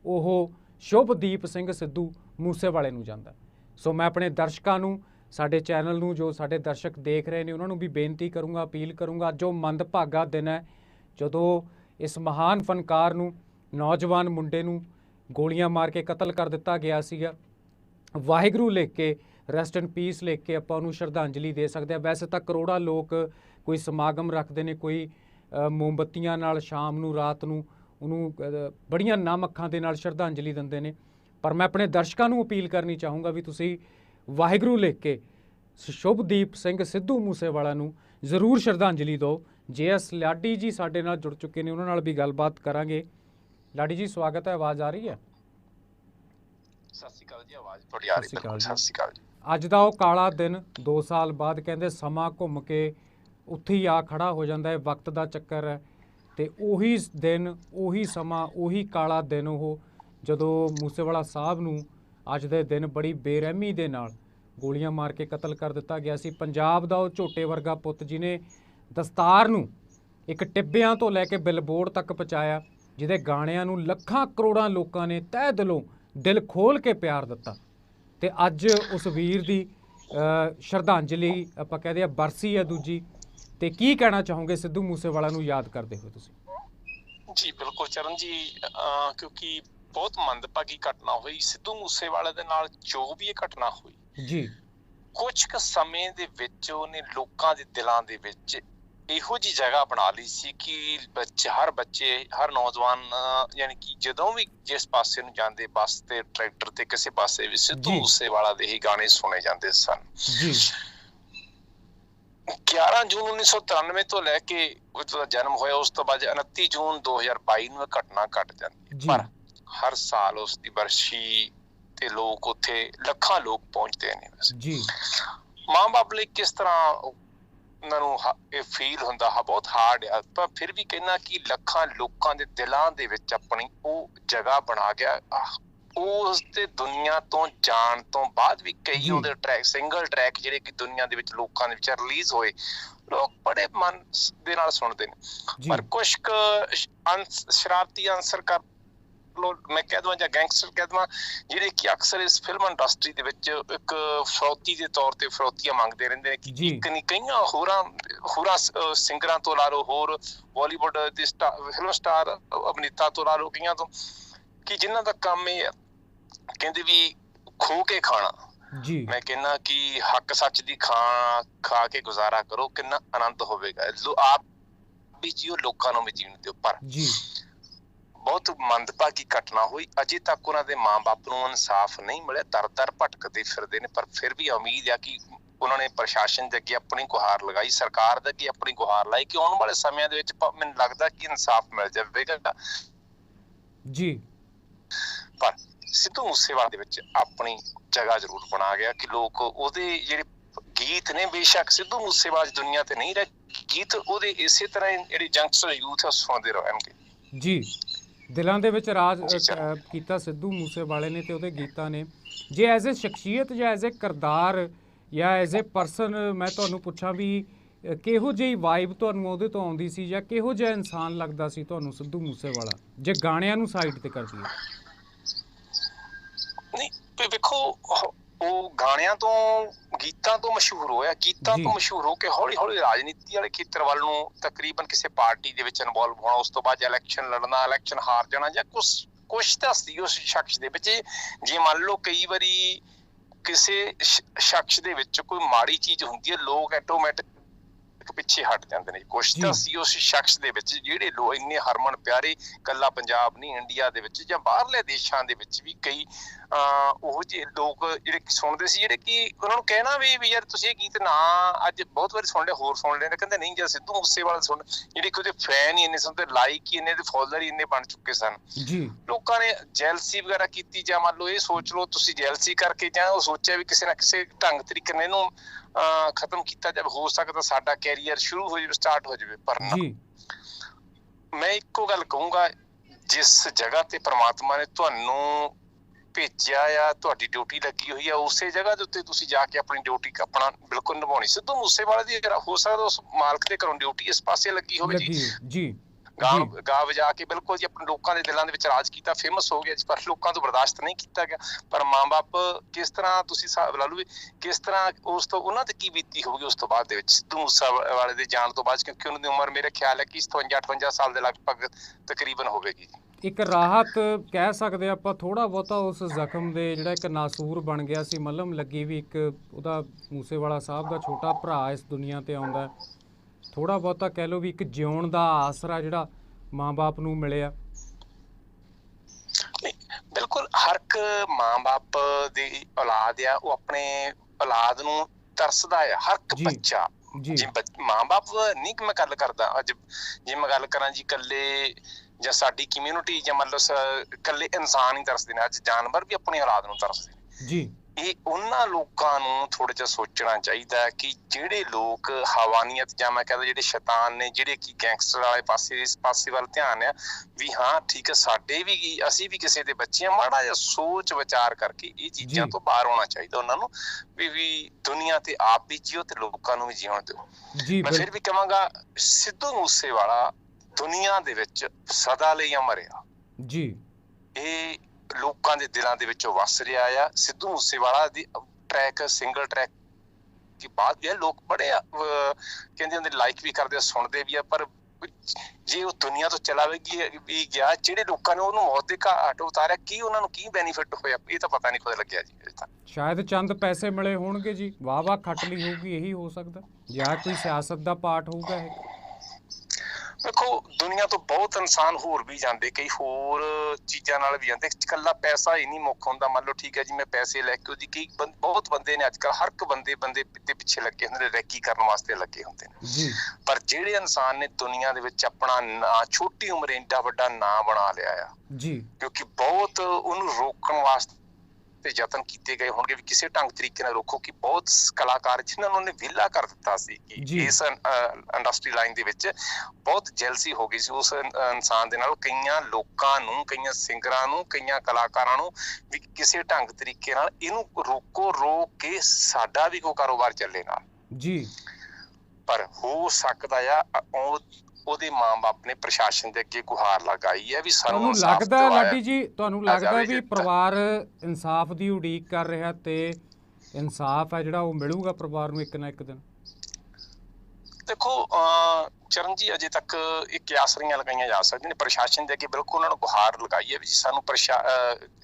ਉਹ ਸ਼ੁਭਦੀਪ ਸਿੰਘ ਸਿੱਧੂ ਮੂਸੇਵਾਲੇ ਨੂੰ ਜਾਂਦਾ। ਸੋ ਮੈਂ ਆਪਣੇ ਦਰਸ਼ਕਾਂ ਨੂੰ, ਸਾਡੇ ਚੈਨਲ ਨੂੰ, ਜੋ ਸਾਡੇ ਦਰਸ਼ਕ ਦੇਖ ਰਹੇ ਨੇ, ਉਹਨਾਂ ਨੂੰ ਵੀ ਬੇਨਤੀ ਕਰੂੰਗਾ, ਅਪੀਲ ਕਰੂੰਗਾ, ਜੋ ਮੰਦਭਾਗਾ ਦਿਨ ਹੈ, ਜਦੋਂ ਇਸ ਮਹਾਨ ਫਨਕਾਰ ਨੂੰ, ਨੌਜਵਾਨ ਮੁੰਡੇ ਨੂੰ ਗੋਲੀਆਂ ਮਾਰ ਕੇ ਕਤਲ ਕਰ ਦਿੱਤਾ ਗਿਆ ਸੀਗਾ, ਵਾਹਿਗੁਰੂ ਲਿਖ ਕੇ ਰੈਸਟ ਇਨ ਪੀਸ ਲਿਖ ਕੇ ਆਪਾਂ ਉਹਨੂੰ ਸ਼ਰਧਾਂਜਲੀ ਦੇ ਸਕਦੇ ਆ ਵੈਸੇ ਤਾਂ ਕਰੋੜਾਂ ਲੋਕ ਕੋਈ ਸਮਾਗਮ ਰੱਖਦੇ ਨੇ, ਕੋਈ ਮੋਮਬੱਤੀਆਂ ਨਾਲ ਸ਼ਾਮ ਨੂੰ, ਰਾਤ ਨੂੰ ਉਹਨੂੰ ਬੜੀਆਂ ਨਮ ਅੱਖਾਂ ਦੇ ਨਾਲ ਸ਼ਰਧਾਂਜਲੀ ਦਿੰਦੇ ਨੇ। ਪਰ ਮੈਂ ਆਪਣੇ ਦਰਸ਼ਕਾਂ ਨੂੰ ਅਪੀਲ ਕਰਨੀ ਚਾਹੂੰਗਾ ਵੀ ਤੁਸੀਂ ਵਾਹਿਗੁਰੂ ਲਿਖ ਕੇ ਸ਼ੁਭਦੀਪ ਸਿੰਘ ਸਿੱਧੂ ਮੂਸੇਵਾਲਾ ਨੂੰ ਜ਼ਰੂਰ ਸ਼ਰਧਾਂਜਲੀ ਦਿਓ। ਜੇਐਸ ਲਾਡੀ ਜੀ ਸਾਡੇ ਨਾਲ ਜੁੜ ਚੁੱਕੇ ਨੇ ਉਹਨਾਂ ਨਾਲ ਵੀ ਗੱਲਬਾਤ ਕਰਾਂਗੇ। ਲਾਡੀ ਜੀ ਸਵਾਗਤ ਹੈ ਆਵਾਜ਼ ਆ ਰਹੀ ਹੈ? ਸਤਿ ਸ਼੍ਰੀ ਅਕਾਲ ਜੀ ਆਵਾਜ਼ ਤੁਹਾਡੀ ਆ ਰਹੀ ਸਤਿ ਸ਼੍ਰੀ ਅਕਾਲ ਬਿਲਕੁਲ ਜੀ। ਸਤਿ ਸ਼੍ਰੀ ਅਕਾਲ ਜੀ। ਅੱਜ ਦਾ ਉਹ ਕਾਲਾ ਦਿਨ 2 ਸਾਲ ਬਾਅਦ ਕਹਿੰਦੇ ਸਮਾਂ ਘੁੰਮ ਕੇ ਉੱਥੇ ਹੀ ਆ ਖੜਾ ਹੋ ਜਾਂਦਾ ਹੈ। ਵਕਤ ਦਾ ਚੱਕਰ ਹੈ। ਤੇ ਉਹੀ ਦਿਨ, ਉਹੀ ਸਮਾਂ, ਉਹੀ ਕਾਲਾ ਦਿਨ ਉਹ ਜਦੋਂ ਮੂਸੇਵਾਲਾ ਸਾਹਿਬ ਨੂੰ ਅੱਜ ਦੇ ਦਿਨ ਬੜੀ ਬੇਰਹਿਮੀ ਦੇ ਨਾਲ ਗੋਲੀਆਂ ਮਾਰ ਕੇ ਕਤਲ ਕਰ ਦਿੱਤਾ ਗਿਆ ਸੀ। ਪੰਜਾਬ ਦਾ ਉਹ ਝੋਟੇ ਵਰਗਾ ਪੁੱਤ ਜਿਨੇ ਦਸਤਾਰ ਨੂੰ ਇੱਕ ਟਿੱਬਿਆਂ ਤੋਂ ਲੈ ਕੇ ਬਿਲਬੋਰਡ ਤੱਕ ਪਹੁੰਚਾਇਆ, ਜਿਹਦੇ ਗਾਣਿਆਂ ਨੂੰ ਲੱਖਾਂ ਕਰੋੜਾਂ ਲੋਕਾਂ ਨੇ ਤਹਿ ਦਿਲੋਂ ਦਿਲ ਖੋਲ ਕੇ ਪਿਆਰ ਦਿੱਤਾ ਤੇ ਅੱਜ ਉਸ ਵੀਰ ਦੀ ਸ਼ਰਧਾਂਜਲੀ ਆਪਾਂ ਕਹਦੇ ਆ ਬਰਸੀ ਹੈ ਦੂਜੀ। ਤੇ ਕੀ ਕਹਿਣਾ ਚਾਹੋਗੇ ਸਿੱਧੂ ਮੂਸੇਵਾਲਾ ਨੂੰ ਯਾਦ ਕਰਦੇ ਹੋਏ ਤੁਸੀਂ? ਜੀ ਬਿਲਕੁਲ ਚਰਨ ਜੀ ਕਿਉਂਕਿ ਬਹੁਤ ਮੰਦਭਾਗੀ ਘਟਨਾ ਹੋਈ। ਸਿੱਧੂ ਮੂਸੇਵਾਲੇ ਦੇ ਨਾਲ ਜੋ ਵੀ ਇਹ ਘਟਨਾ ਹੋਈ ਜੀ। ਕੁਝ ਕੁ ਸਮੇਂ ਦੇ ਵਿੱਚ ਉਹਨੇ ਲੋਕਾਂ ਦੇ ਦਿਲਾਂ ਦੇ ਵਿੱਚ ਇਹੋ ਜੀ ਜਗ੍ਹਾ ਬਣਾ ਲਈ ਸੀ ਕਿ ਬੱਚੇ ਹਰ ਬੱਚੇ ਹਰ ਨੌਜਵਾਨ ਯਾਨੀ ਕਿ ਜਦੋਂ ਵੀ ਜਿਸ ਪਾਸੇ ਨੂੰ ਜਾਂਦੇ ਬੱਸ ਤੇ ਟਰੈਕਟਰ ਤੇ ਕਿਸੇ ਪਾਸੇ ਵੀ ਸਿੱਧੂ। ਮੂਸੇਵਾਲਾ ਦੇ ਹੀ ਗਾਣੇ ਸੁਣੇ ਜਾਂਦੇ ਸਨ। ਜੀ। 11 ਜੂਨ 1993 ਤੋਂ ਲੈ ਕੇ ਉਸ ਦਾ ਜਨਮ ਹੋਇਆ ਉਸ ਤੋਂ ਬਾਅਦ 29 ਜੂਨ 2022 ਨੂੰ ਇਹ ਘਟਨਾ ਘਟ ਜਾਂਦੀ। ਹੈ। ਪਰ ਹਰ ਸਾਲ ਉਸ ਦੀ ਬਰਸ਼ੀ ਤੇ ਲੋਕ ਉੱਥੇ ਲੱਖਾਂ ਲੋਕ ਪਹੁੰਚਦੇ ਨੇ ਜੀ। ਮਾਂ-ਬਾਪ ਲਈ ਕਿਸ ਤਰ੍ਹਾਂ ਉਹਨਾਂ ਨੂੰ ਹ- ਇਹ ਫੀਲ ਹੁੰਦਾ ਹੈ ਬਹੁਤ ਹਾਰਡ ਆ। ਪਰ ਫਿਰ ਵੀ ਕਹਿਣਾ ਕਿ ਲੱਖਾਂ ਲੋਕਾਂ ਦੇ ਦਿਲਾਂ ਦੇ ਵਿੱਚ ਆਪਣੀ ਉਹ ਜਗ੍ਹਾ ਬਣਾ ਗਿਆ। ਉਸ ਤੇ ਦੁਨੀਆ ਤੋਂ ਜਾਣ ਤੋਂ ਬਾਅਦ ਵੀ ਕਈ। ਉਹਦੇ ਟਰੈਕ ਸਿੰਗਲ ਟਰੈਕ ਜਿਹੜੇ ਕਿ ਦੁਨੀਆ ਦੇ ਵਿੱਚ ਲੋਕਾਂ ਦੇ ਵਿੱਚ ਰਿਲੀਜ਼ ਹੋਏ ਲੋਕ ਬੜੇ ਮਨ ਦੇ ਨਾਲ ਸੁਣਦੇ ਨੇ ਪਰ ਕੁਝ ਸ਼ਰਾਰਤੀ ਅੰਸਰ ਕਰ ਲੋ ਮੈਂ ਕਹਿ ਦਵਾਂ ਜਾਂ ਗੈਂਗਸਟਰ ਕਹਿ ਦਵਾਂ ਜਿਹੜੇ ਕਿ ਅਕਸਰ ਇਸ ਫਿਲਮ ਇੰਡਸਟਰੀ ਦੇ ਵਿੱਚ ਇੱਕ ਫਰੌਤੀ ਦੇ ਤੌਰ ਤੇ ਫਰੌਤੀਆਂ ਮੰਗਦੇ ਰਹਿੰਦੇ ਨੇ ਕਿ। ਇੱਕ ਨਹੀਂ ਕਈਆਂ ਹੋਰਾਂ ਹੋਰਾਂ ਸਿੰਗਰਾਂ ਤੋਂ ਲਾ ਲਓ ਹੋਰ ਬਾਲੀਵੁੱਡ ਦੇ ਸਟਾਰ ਫਿਲਮ ਸਟਾਰ ਅਭਿਨੇਤਾ ਤੋਂ ਲਾ ਲਓ ਕਈਆਂ ਤੋਂ ਕਿ ਜਿਨ੍ਹਾਂ ਦਾ ਕੰਮ ਇਹ ਹੈ ਕਹਿੰਦੇ ਵੀ ਖੋ ਕੇ ਖਾਣਾ। ਜੀ। ਮੈਂ ਕਹਿੰਨਾ ਕਿ ਹੱਕ ਸੱਚ ਦੀ ਖਾ ਖਾ ਕੇ ਗੁਜ਼ਾਰਾ ਕਰੋ ਕਿੰਨਾ ਆਨੰਦ ਹੋਵੇਗਾ। ਲੋ ਆਪ ਵੀ ਜੀਓ ਲੋਕਾਂ ਨੂੰ ਵੀ ਜੀਣ ਦਿਓ। ਪਰ ਜੀ। ਬਹੁਤ ਮੰਦਭਾਗੀ ਘਟਨਾ ਹੋਈ। ਅਜੇ ਤੱਕ ਉਹਨਾਂ ਦੇ ਮਾਪੇ ਨੂੰ ਇਨਸਾਫ ਨਹੀਂ ਮਿਲਿਆ। ਦਰ-ਦਰ ਭਟਕਦੇ ਫਿਰਦੇ ਨੇ। ਪਰ ਫਿਰ ਵੀ ਉਮੀਦ ਆ ਕਿ ਉਹਨਾਂ ਨੇ ਪ੍ਰਸ਼ਾਸਨ ਦੇ ਅੱਗੇ ਆਪਣੀ ਗੁਹਾਰ ਲਗਾਈ ਸਰਕਾਰ ਦੇ ਅੱਗੇ ਆਪਣੀ ਗੁਹਾਰ ਲਾਈ ਕਿ ਆਉਣ ਵਾਲੇ ਸਮਿਆਂ ਦੇ ਵਿੱਚ ਮੈਨੂੰ ਲੱਗਦਾ ਕਿ ਇਨਸਾਫ ਮਿਲ ਜਾਵੇਗਾ। ਜੀ। ਪਰ ਸਿੱਧੂ ਮੂਸੇਵਾਲੇ ਦੇ ਵਿੱਚ ਆਪਣੀ ਜਗ੍ਹਾ ਜ਼ਰੂਰ ਬਣਾ ਗਿਆ ਕਿ ਲੋਕ ਉਹਦੇ ਜਿਹੜੇ ਗੀਤ ਨੇ ਬੇਸ਼ੱਕ ਸਿੱਧੂ ਮੂਸੇਵਾਲੇ ਦੁਨੀਆ ਤੇ ਨਹੀਂ ਰਹੇ ਗੀਤ ਉਹਦੇ ਇਸੇ ਤਰ੍ਹਾਂ ਜਿਹੜੀ ਜੰਗਸਟਰ ਯੂਥ ਹੈ ਸੁਣਦੇ ਰਹਿਣਗੇ। ਜੀ ਦਿਲਾਂ ਦੇ ਵਿੱਚ ਰਾਜ ਕੀਤਾ ਸਿੱਧੂ ਮੂਸੇਵਾਲੇ ਨੇ ਤੇ ਉਹਦੇ ਗੀਤਾਂ ਨੇ। ਜੇ ਐਜ਼ ਅ ਸ਼ਖਸੀਅਤ ਜਾਂ ਐਜ਼ ਅ ਕਿਰਦਾਰ ਜਾਂ ਐਜ਼ ਅ ਪਰਸਨ ਮੈਂ ਤੁਹਾਨੂੰ ਪੁੱਛਾਂ ਵੀ ਕਿਹੋ ਜਿਹੀ ਵਾਈਬ ਤੁਹਾਨੂੰ ਉਹਦੇ ਤੋਂ ਆਉਂਦੀ ਸੀ ਜਾਂ ਕਿਹੋ ਜਿਹਾ ਇਨਸਾਨ ਲੱਗਦਾ ਸੀ ਤੁਹਾਨੂੰ ਸਿੱਧੂ ਮੂਸੇਵਾਲਾ? ਜੇ ਗਾਣਿਆਂ ਨੂੰ ਸਾਈਡ ਤੇ ਕਰ ਦਈਏ। ਉਹ- ਉਹ ਗਾਣਿਆਂ ਤੋਂ ਗੀਤਾਂ ਤੋਂ ਮਸ਼ਹੂਰ ਹੋਇਆ ਗੀਤਾਂ। ਤੋਂ ਮਸ਼ਹੂਰ ਹੋ ਕੇ ਹੌਲੀ ਹੌਲੀ ਰਾਜਨੀਤੀ ਵਾਲੇ ਖੇਤਰ ਵੱਲ ਨੂੰ ਤਕਰੀਬਨ ਕਿਸੇ ਪਾਰਟੀ ਦੇ ਵਿੱਚ ਇਨਵੋਲਵ ਹੋਣਾ ਉਸ ਤੋਂ ਬਾਅਦ ਇਲੈਕਸ਼ਨ ਲੜਨਾ ਇਲੈਕਸ਼ਨ ਹਾਰ ਜਾਣਾ ਜਾਂ ਕੁਝ ਕੁਝ ਤਾਂ ਸੀ ਉਸ ਸ਼ਖਸ ਦੇ ਵਿੱਚ ਜੇ ਮੰਨ ਲਓ ਕਈ ਵਾਰੀ ਕਿਸੇ ਸ਼ਖਸ ਦੇ ਵਿੱਚ ਕੋਈ ਮਾੜੀ ਚੀਜ਼ ਹੁੰਦੀ ਹੈ ਲੋਕ ਆਟੋਮੈਟਿਕ ਪਿੱਛੇ ਹਟ ਜਾਂਦੇ ਨੇ। ਕੁਛ ਜੀ। ਤਾਂ ਸੀ ਉਸ ਸ਼ਖਸ ਦੇ ਵਿੱਚ ਜਿਹੜੇ ਲੋਕ ਇੰਨੇ ਹਰਮਨ ਪਿਆਰੇ ਕੱਲਾ ਪੰਜਾਬ ਨਹੀਂ ਇੰਡੀਆ ਦੇ ਵਿੱਚ ਜਾਂ ਬਾਹਰਲੇ ਦੇਸ਼ਾਂ ਦੇ ਵਿੱਚ ਵੀ ਕਈ ਉਹ ਜਿਹੇ ਲੋਕ ਜਿਹੜੇ ਸੁਣਦੇ ਸੀ ਜਿਹੜੇ ਕਿ ਉਹਨਾਂ ਨੂੰ ਕਹਿਣਾ ਵੀ ਵੀ ਯਾਰ ਤੁਸੀਂ ਇਹ ਗੀਤ ਨਾ ਅੱਜ ਬਹੁਤ ਵਾਰੀ ਸੁਣ ਲਿਆ ਹੋਰ ਸੁਣ ਲੈਣਾ ਕਹਿੰਦੇ ਨਹੀਂ ਜੇ ਸਿੱਧੂ ਮੂਸੇਵਾਲਾ ਸੁਣ ਜਿਹੜੇ ਕਿ ਉਹਦੇ ਫੈਨ ਹੀ ਇੰਨੇ ਸੁਣਦੇ ਲਾਈਕ ਹੀ ਇੰਨੇ ਦੇ ਫਾਲੋਅਰ ਹੀ ਇੰਨੇ ਬਣ ਚੁੱਕੇ ਸਨ। ਜੀ। ਲੋਕਾਂ ਨੇ ਜੈਲਸੀ ਵਗੈਰਾ ਕੀਤੀ ਜਾਂ ਮੰਨ ਲਓ ਇਹ ਸੋਚ ਲਓ ਤੁਸੀਂ ਜੈਲਸੀ ਕਰਕੇ ਜਾਂ ਉਹ ਸੋਚਿਆ ਵੀ ਕਿਸੇ ਨਾ ਕਿਸੇ ਢੰਗ ਤਰੀਕੇ ਨਾਲ ਇਹਨੂੰ ਖਤਮ ਕੀਤਾ ਜਾਵੇ ਹੋ ਸਕਦਾ ਸਾਡਾ ਕੈਰੀਅਰ ਸ਼ੁਰੂ ਹੋ ਜਾਵੇ ਸਟਾਰਟ ਹੋ ਜਾਵੇ ਪਰ ਨਾ। ਮੈਂ ਇੱਕੋ ਗੱਲ ਕਹੂੰਗਾ ਜਿਸ ਜਗ੍ਹਾ ਤੇ ਪ੍ਰਮਾਤਮਾ ਨੇ ਤੁਹਾਨੂੰ ਭੇਜਿਆ ਆ ਤੁਹਾਡੀ ਡਿਊਟੀ ਲੱਗੀ ਹੋਈ ਆ ਉਸੇ ਜਗ੍ਹਾ ਦੇ ਉੱਤੇ ਤੁਸੀਂ ਜਾ ਕੇ ਆਪਣੀ ਡਿਊਟੀ ਆਪਣਾ ਬਿਲਕੁਲ ਨਿਭਾਉਣੀ। ਸਿੱਧੂ ਮੂਸੇਵਾਲੇ ਦੀ ਅਗਰ ਹੋ ਸਕਦਾ ਉਸ ਮਾਲਕ ਦੇ ਘਰੋਂ ਡਿਊਟੀ ਇਸ ਪਾਸੇ ਲੱਗੀ ਹੋਵੇ ਜੀ। ਜੀ। ਗਾਂ ਵਜਾ ਕੇ ਬਿਲਕੁਲ ਜੀ ਆਪਣੇ ਲੋਕਾਂ ਦੇ ਦਿਲਾਂ ਦੇ ਵਿੱਚ ਰਾਜ ਕੀਤਾ ਫੇਮਸ ਹੋ ਗਿਆ ਜੀ ਪਰ ਲੋਕਾਂ ਤੋਂ ਬਰਦਾਸ਼ਤ ਨਹੀਂ ਕੀਤਾ ਗਿਆ। ਪਰ ਮਾਂ-ਬਾਪ ਕਿਸ ਤਰ੍ਹਾਂ ਤੁਸੀਂ ਲਾ ਲਓ ਕਿਸ ਤਰ੍ਹਾਂ ਉਸ ਤੋਂ ਉਹਨਾਂ ਤੇ ਕੀ ਬੀਤੀ ਹੋਊਗੀ ਉਸ ਤੋਂ ਬਾਅਦ ਦੇ ਵਿੱਚ? ਸਿੱਧੂ ਮੂਸੇਵਾਲੇ ਦੇ ਜਾਣ ਤੋਂ ਬਾਅਦ ਕਿਉਂਕਿ ਉਹਨਾਂ ਦੀ ਉਮਰ ਮੇਰੇ ਖਿਆਲ ਹੈ ਕਿ 57 58 ਸਾਲ ਦੇ ਲਗਭਗ ਤਕਰੀਬਨ ਹੋਵੇਗੀ ਇੱਕ ਰਾਹਤ ਕਹਿ ਸਕਦੇ ਆਪਾਂ ਥੋੜਾ ਬਹੁਤਾ ਉਸ ਜ਼ਖਮ ਦੇ ਜਿਹੜਾ ਇੱਕ ਨਾਸੂਰ ਬਣ ਗਿਆ ਸੀ ਮਲਮ ਲੱਗੀ ਵੀ ਇੱਕ ਉਹਦਾ ਮੂਸੇਵਾਲਾ ਸਾਹਿਬ ਦਾ ਛੋਟਾ ਭਰਾ ਇਸ ਦੁਨੀਆ ਤੇ ਆਉਂਦਾ ਥੋੜਾ ਬਹੁਤਾ ਕਹਿ ਲਓ ਵੀ ਇੱਕ ਜਿਉਣ ਦਾ ਆਸਰਾ ਜਿਹੜਾ ਮਾਂ-ਬਾਪ ਨੂੰ ਮਿਲਿਆ। ਬਿਲਕੁਲ ਹਰ ਇੱਕ ਮਾਂ-ਬਾਪ ਦੀ ਔਲਾਦ ਆ ਉਹ ਆਪਣੇ ਔਲਾਦ ਨੂੰ ਤਰਸਦਾ ਆ ਹਰ ਇੱਕ। ਬੱਚਾ। ਜੀ। ਮਾਂ-ਬਾਪ ਨਹੀਂ ਕਿ ਮੈਂ ਗੱਲ ਕਰਦਾ ਅੱਜ ਜੇ ਮੈਂ ਗੱਲ ਕਰਾਂ ਜੀ ਇਕੱਲੇ ਜਾਂ ਸਾਡੀ ਕਮਿਊਨਿਟੀ ਜਾਂ ਸ- ਇਕੱਲੇ ਇਨਸਾਨ ਹੀ ਤਰਸਦੇ ਨੇ ਅੱਜ ਜਾਨਵਰ ਵੀ ਆਪਣੀ ਔਲਾਦ ਨੂੰ ਤਰਸਦੇ ਨੇ। ਜੀ। ਇਹ ਉਹਨਾਂ ਲੋਕਾਂ ਨੂੰ ਥੋੜਾ ਜਿਹਾ ਸੋਚਣਾ ਚਾਹੀਦਾ ਕਿ ਜਿਹੜੇ ਲੋਕ ਹਵਾਨੀਅਤ ਜਾਂ ਮੈਂ ਕਹਿੰਦਾ ਜਿਹੜੇ ਸ਼ੈਤਾਨ ਨੇ ਜਿਹੜੇ ਕਿ ਗੈਂਗਸਟਰ ਵਾਲੇ ਪਾਸੇ ਇਸ ਪਾਸੇ ਵੱਲ ਧਿਆਨ ਆ ਵੀ ਹਾਂ ਠੀਕ ਹੈ ਸਾਡੇ ਵੀ ਅਸੀਂ ਵੀ ਕਿਸੇ ਦੇ ਬੱਚੇ ਆ ਮਾੜਾ ਜਿਹਾ ਸੋਚ ਵਿਚਾਰ ਕਰਕੇ ਇਹ ਚੀਜ਼ਾਂ। ਤੋਂ ਬਾਹਰ ਆਉਣਾ ਚਾਹੀਦਾ ਉਹਨਾਂ ਨੂੰ ਵੀ ਵੀ ਦੁਨੀਆ ਤੇ ਆਪ ਵੀ ਜੀਓ ਤੇ ਲੋਕਾਂ ਨੂੰ ਵੀ ਜਿਉਣ ਦਿਓ। ਜੀ ਮੈਂ ਫਿਰ ਵੀ ਕਹਾਂਗਾ ਸਿੱਧੂ ਮੂਸੇਵਾਲਾ ਦੁਨੀਆ ਦੇ ਵਿੱਚ ਸਦਾ ਲਈ ਅਮਰ ਆ। ਜੀ। ਇਹ ਲੋਕਾਂ ਦੇ ਦਿਲਾਂ ਦੇ ਵਿੱਚੋਂ ਵਸ ਰਿਹਾ ਆ। ਸਿੱਧੂ ਮੂਸੇਵਾਲਾ ਦੀ ਟਰੈਕ ਸਿੰਗਲ ਟਰੈਕ ਦੀ ਬਾਤ ਵੀ ਹੈ। ਲੋਕ ਬੜੇ ਕਹਿੰਦੇ ਹੁੰਦੇ ਲਾਈਕ ਵੀ ਕਰਦੇ ਆ, ਸੁਣਦੇ ਵੀ ਆ, ਪਰ ਜੇ ਉਹ ਦੁਨੀਆ ਤੋਂ ਚਲਾ ਵੀ ਗਿਆ- ਜਿਹੜੇ ਲੋਕਾਂ ਨੇ ਉਹਨੂੰ ਮੌਤ ਦੇ ਘਾਟ ਉਤਾਰਿਆ, ਕੀ ਉਹਨਾਂ ਨੂੰ ਕੀ ਬੈਨੀਫਿਟ ਹੋਇਆ? ਇਹ ਤਾਂ ਪਤਾ ਨਹੀਂ ਖੁਦ ਲੱਗਿਆ ਜੀ, ਅਜੇ ਤੱਕ ਸ਼ਾਇਦ ਚੰਦ ਪੈਸੇ ਮਿਲੇ ਹੋਣਗੇ ਜੀ। ਵਾਹ ਵਾਹ ਖੱਟ ਲਈ ਹੋਊਗੀ, ਇਹੀ ਹੋ ਸਕਦਾ। ਜਾਂ ਕੋਈ ਸਿਆਸਤ ਦਾ ਪਾਰਟ ਹੋਊਗਾ ਇਹ। ਵੇਖੋ ਦੁਨੀਆ ਤੋਂ ਬਹੁਤ ਇਨਸਾਨ ਹੋਰ ਵੀ ਜਾਂਦੇ ਕਈ ਹੋਰ ਚੀਜ਼ਾਂ ਨਾਲ ਵੀ ਜਾਂਦੇ। ਇਕੱਲਾ ਪੈਸਾ ਹੀ ਨਹੀਂ ਮੁੱਖ ਹੁੰਦਾ। ਮੰਨ ਲਓ ਠੀਕ ਹੈ ਜੀ ਮੈਂ ਪੈਸੇ ਲੈ ਕੇ ਉਹਦੀ ਕਈ ਬਹੁਤ ਬੰਦੇ ਨੇ ਅੱਜਕੱਲ ਹਰ ਇੱਕ ਬੰਦੇ ਬੰਦੇ ਦੇ ਪਿੱਛੇ ਲੱਗੇ ਹੁੰਦੇ ਨੇ ਰੈਕੀ ਕਰਨ ਵਾਸਤੇ ਲੱਗੇ ਹੁੰਦੇ ਨੇ। ਜੀ। ਪਰ ਜਿਹੜੇ ਇਨਸਾਨ ਨੇ ਦੁਨੀਆ ਦੇ ਵਿੱਚ ਆਪਣਾ ਨਾਂ ਛੋਟੀ ਉਮਰੇ ਇੰਨਾ ਵੱਡਾ ਨਾਂ ਬਣਾ ਲਿਆ ਆ ਜੀ। ਕਿਉਂਕਿ ਬਹੁਤ ਉਹਨੂੰ ਰੋਕਣ ਵਾਸਤੇ ਤੇ ਯਤਨ ਕੀਤੇ ਗਏ ਹੋਣਗੇ ਵੀ ਕਿਸੇ ਢੰਗ ਤਰੀਕੇ ਨਾਲ ਰੋਕੋ ਕਿ ਬਹੁਤ ਕਲਾਕਾਰ ਜਿਨ੍ਹਾਂ ਨੂੰ ਉਹਨੇ ਵਿਹਲਾ ਕਰ ਦਿੱਤਾ ਸੀ ਕਿ। ਇਸ ਇੰਡਸਟਰੀ ਲਾਈਨ ਦੇ ਵਿੱਚ ਬਹੁਤ ਜੈਲਸੀ ਹੋ ਗਈ ਸੀ ਉਸ ਇਨ- ਇਨਸਾਨ ਦੇ ਨਾਲ ਕਈਆਂ ਲੋਕਾਂ ਨੂੰ ਕਈਆਂ ਸਿੰਗਰਾਂ ਨੂੰ ਕਈਆਂ ਕਲਾਕਾਰਾਂ ਨੂੰ ਵੀ ਕਿਸੇ ਢੰਗ ਤਰੀਕੇ ਨਾਲ ਇਹਨੂੰ ਰੋਕੋ ਰੋਕ ਕੇ ਸਾਡਾ ਵੀ ਕੋਈ ਕਾਰੋਬਾਰ ਚੱਲੇ ਨਾਲ ਜੀ ਪਰ ਹੋ ਸਕਦਾ ਆ ਉਹ ਉਹਦੇ ਮਾਂ-ਬਾਪ ਨੇ ਪ੍ਰਸ਼ਾਸਨ ਦੇ ਅੱਗੇ ਗੁਹਾਰ ਲਗਾਈ ਹੈ ਵੀ ਸਾਨੂੰ ਤੁਹਾਨੂੰ ਇਨਸਾਫ ਲੱਗਦਾ ਦਿਵਾਇਆ ਲਾਡੀ ਜੀ ਤੁਹਾਨੂੰ ਲੱਗਦਾ ਵੀ। ਪਰਿਵਾਰ ਇਨਸਾਫ ਦੀ ਉਡੀਕ ਕਰ ਰਿਹਾ ਤੇ ਇਨਸਾਫ ਹੈ ਜਿਹੜਾ ਉਹ ਮਿਲੂਗਾ ਪਰਿਵਾਰ ਨੂੰ ਇੱਕ ਨਾ ਇੱਕ ਦਿਨ ਦੇਖੋ ਅਹ ਚਰਨ ਜੀ ਅਜੇ ਤੱਕ ਇਹ ਕਿਆਸਰੀਆਂ ਲਗਾਈਆਂ ਜਾ ਸਕਦੀਆਂ ਨੇ। ਪ੍ਰਸ਼ਾਸਨ ਦੇ ਅੱਗੇ ਬਿਲਕੁਲ ਉਹਨਾਂ ਨੂੰ ਗੁਹਾਰ ਲਗਾਈ ਹੈ ਵੀ ਜੀ ਸਾਨੂੰ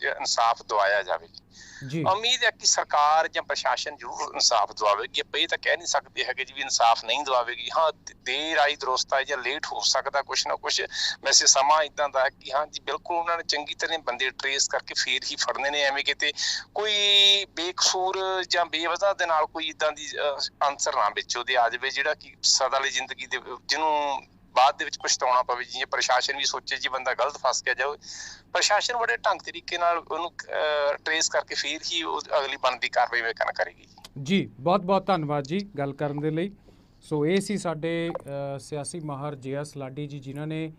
ਇਨਸਾਫ ਦਿਵਾਇਆ ਜਾਵੇ ਜੀ। ਉਮੀਦ ਹੈ ਕਿ ਸਰਕਾਰ ਜਾਂ ਪ੍ਰਸ਼ਾਸਨ ਜ਼ਰੂਰ ਇਨਸਾਫ ਦਿਵਾਵੇਗੀ। ਆਪਾਂ ਇਹ ਤਾਂ ਕਹਿ ਨਹੀਂ ਸਕਦੇ ਹੈਗੇ ਜੀ ਵੀ ਇਨਸਾਫ ਨਹੀਂ ਦਿਵਾਵੇਗੀ। ਹਾਂ ਦੇਰ ਆਈ ਦਰੁਸਤ ਜਾਂ ਲੇਟ ਹੋ ਸਕਦਾ ਕੁਛ ਨਾ ਕੁਛ। ਵੈਸੇ ਸਮਾਂ ਇਦਾਂ ਦਾ ਹੈ ਕਿ ਹਾਂ ਜੀ ਬਿਲਕੁਲ ਉਹਨਾਂ ਨੇ ਚੰਗੀ ਤਰ੍ਹਾਂ ਬੰਦੇ ਟਰੇਸ ਕਰਕੇ ਫੇਰ ਹੀ ਫੜਨੇ ਨੇ। ਐਵੇਂ ਕਿਤੇ ਕੋਈ ਬੇਕਸੂਰ ਜਾਂ ਬੇਵਜ੍ਹਾ ਦੇ ਨਾਲ ਕੋਈ ਇਦਾਂ ਦੀ ਆਨਸਰ ਨਾ ਵਿੱਚ ਉਹਦੇ ਆ ਜਾਵੇ ਜਿਹੜਾ ਕਿ ਸਦਾ ਲਈ ਜ਼ਿੰਦਗੀ ਦੇ ਜਿਹਨੂੰ ਬਾਅਦ ਦੇ ਵਿੱਚ ਪਛਤਾਉਣਾ ਪਵੇ, ਜਿਵੇਂ ਪ੍ਰਸ਼ਾਸਨ ਵੀ ਸੋਚੇ ਜੀ ਬੰਦਾ ਗਲਤ ਫਸ ਗਿਆ ਜਾਵੇ ਪ੍ਰਸ਼ਾਸਨ ਬੜੇ ਢੰਗ ਤਰੀਕੇ ਨਾਲ ਉਹਨੂੰ ਟਰੇਸ ਕਰਕੇ ਫੇਰ ਹੀ ਅਗਲੀ ਬਣਦੀ ਕਾਰਵਾਈ ਵੇਖਣਾ ਕਰੇਗੀ ਜੀ। ਬਹੁਤ ਬਹੁਤ ਧੰਨਵਾਦ ਜੀ ਗੱਲ ਕਰਨ ਦੇ ਲਈ। ਸੋ ਇਹ ਸੀ ਸਾਡੇ ਸਿਆਸੀ ਮਾਹਰ ਜੀਐਸ ਲਾਡੀ ਜੀ, ਜਿਨ੍ਹਾਂ ਨੇ